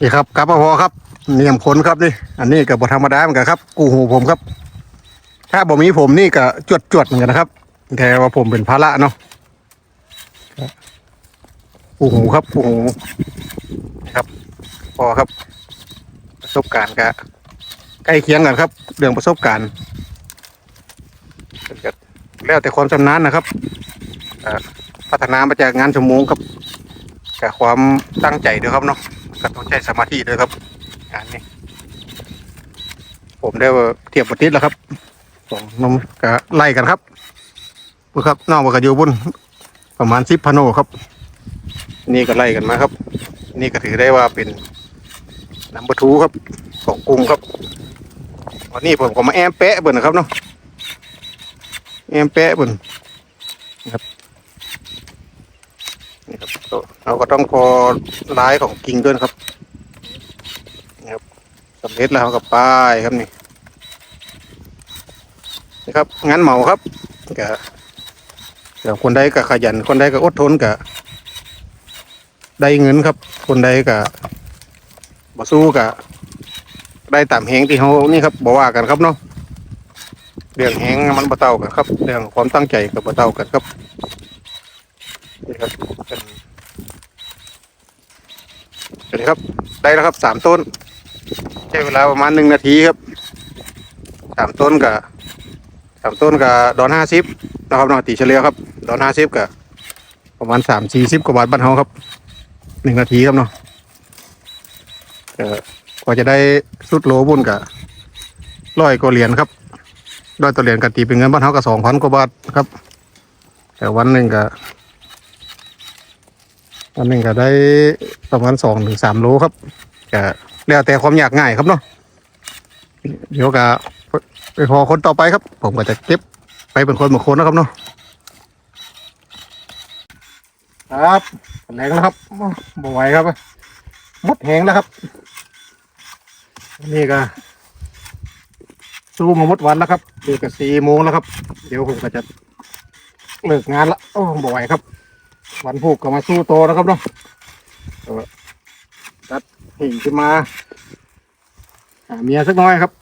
นี่ครับกลับมาพอครับเนี่ยมขนครับนี่ อันนี้กับบธรรมดาเหมือนกันครับ กูหูผมครับ ถ้าบ่มีผมนี่ก็จวดจวดเหมือนกันนะครับแต่ว่าผมเป็นภาระเนาะกูหูครับกูหูครับ พอครับ ประสบการณ์กะใกล้เคียงกันครับ เรื่องประสบการณ์ก็แล้วแต่ความชำนาญนะครับพัฒนามาจากงานชั่วโมงครับกับความตั้งใจด้วยครับเนาะ ก็ต้องใช้สมาธิด้วยครับงานนี้ผมได้ว่าเทียบบททิศแล้วครับสองนมก็ไล่กันครับปุ๊ครับนองบอกกับอยู่บุญประมาณสิบพนโนครับ นี่ก็ไล่กันมาครับ นี่ก็ถือได้ว่าเป็นน้ำบะทูครับของกรุงครับวันนี้ผมก็มาแอมแปะเบิ่นนะครับเนาะแอมแปะเบิ่นนะครับ นี่ครับเราก็ต้องพอลายของกิ่งด้วยครับนี่ครับสำเร็จแล้วครับป้ายครับนี่นี่ครับงานเหมาครับก็เดี๋ยวคนใดก็ขยัน คนใดก็อดทนก็ได้เงินครับ คนใดก็บ่สู้ก็ได้ตามแหงที่เขานี่ครับบอกว่ากันครับเนาะเรื่องแหงมันบ่เต่ากันครับ เรื่องความตั้งใจกับบ่เต่ากันครับ นี่ครับเป็นเป็นครับได้แล้วครับสามต้น ใช้เวลาประมาณหนึ่งนาทีครับสามต้นกับสามต้นกับดอนห้าสิบนะครับนาตีเฉลี่ยครับ ดอนห้าสิบกับประมาณสามสี่สิบกว่าบาทบ้านเฮาครับหนึ่งนาทีครับเนาะกว่าจะได้สุดโลบุญกับร้อยกว่าเหรียญครับร้อยตัวเหรียญกันตีเป็นเงินบ้านเขาก็สองพันกว่าบาทครับ แต่วันหนึ่งก็ วันนึงก็ได้ประมาณสองถึงสามโลครับก็แล้วแต่ความอยากง่ายครับเนาะเดี๋ยวก็ไปพอคนต่อไปครับ ผมก็จะเก็บไปเป็นคนบางคนนะครับเนาะครับแรงแล้วครับบ่ไหวครับหมดแหงแล้วครับ นี่ก็สู้มาหมดวันแล้วครับเดี๋ยวก็สี่โมงแล้วครับ เดี๋ยวผมก็จะเลิกงานละโอ้บ่ไหวครับ วันผูกก็มาสู้โตนะครับเนาะตัดหิ่งขึ้นมาหาเมียสักน้อยครับ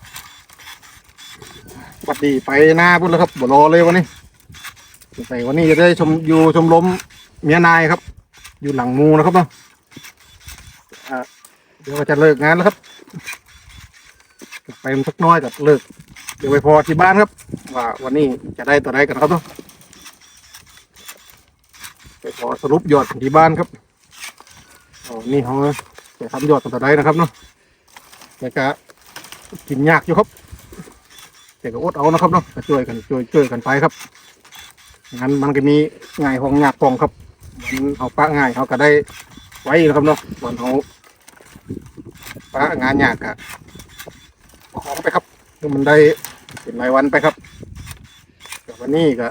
วัสดีไปหน้าพุ่นแล้วครับบ่รอเลยวันนี้ใส่วันนี้จะได้ชมอยู่ชมรมเมียนายครับ อยู่หลังมูนะครับเนาะอ่าเดี๋ยวจะเลิกงานแล้วครับ ไปสักน้อยกับเลิก เดี๋ยวไปพอที่บ้านครับ ว่าวันนี้จะได้ตัวใดกันครับเนาะ อสรุปยอดของที่บ้านครับอ๋อนี่เขาจะทำยอดตัวใดนะครับเนาะแต่ก็กินยากอยู่ครับ แต่ก็อดเอานะครับเนาะก็ช่วยกันช่วยช่วยกันไปครับงั้นมันก็มีง่ายของยากกองครับมันเอาปะง่ายเขาก็ได้ไว้นะครับเนาะวันเขาปะงานยากอะของไปครับคือมันได้เป็นรายวันไปครับแต่วันนี้ก็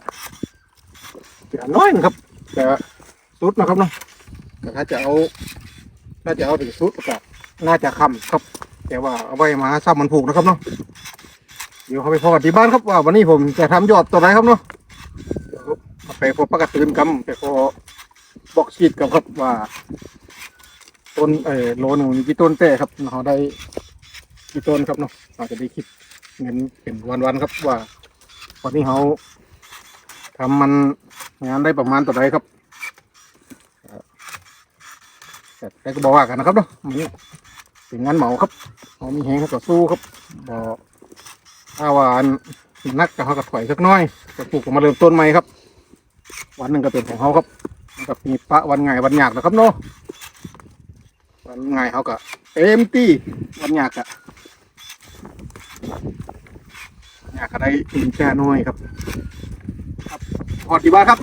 เหลือน้อยนะครับแต่ สุดนะครับเนาะแต่ถ้าจะเอาถ้าจะเอาถึงสุดก็น่าจะคำครับ แต่ว่าเอาไว้มาซ้ำมันผูกนะครับเนาะเดี๋ยวเขาไปพอกันที่บ้านครับว่าวันนี้ผมจะทำยอดตัวไหนครับเนาะไปพบประกาศตื่นกำไปพอบอกชีดกับครับว่า ต้นเออโลหนึ่งมีกี่ต้นแต่ครับเขาได้กี่ต้นครับเนาะอาจะได้คิดเงินเป็นวันๆครับว่าวันนี้เขาทำมันงานได้ประมาณต่อใดครับเอ่อ แต่ก็บอกว่ากันนะครับเนาะมันเป็นงานเหมาครับเขามีแหงเขาก็สู้ครับบอกถ้าว่าอันนักก็เขาก็ถอยสักหน้อยก็ปลูกก็มาเริ่มต้นใหม่ครับ วันหนึ่งก็เป็นของเขาครับกับมีปะวันไงายวันหยากนะครับเนาะวันไงายเขาก็เต็มที่วันหยากอะอยากจะได้กินแค่น้อยครับ ครับพอดีว่าครับ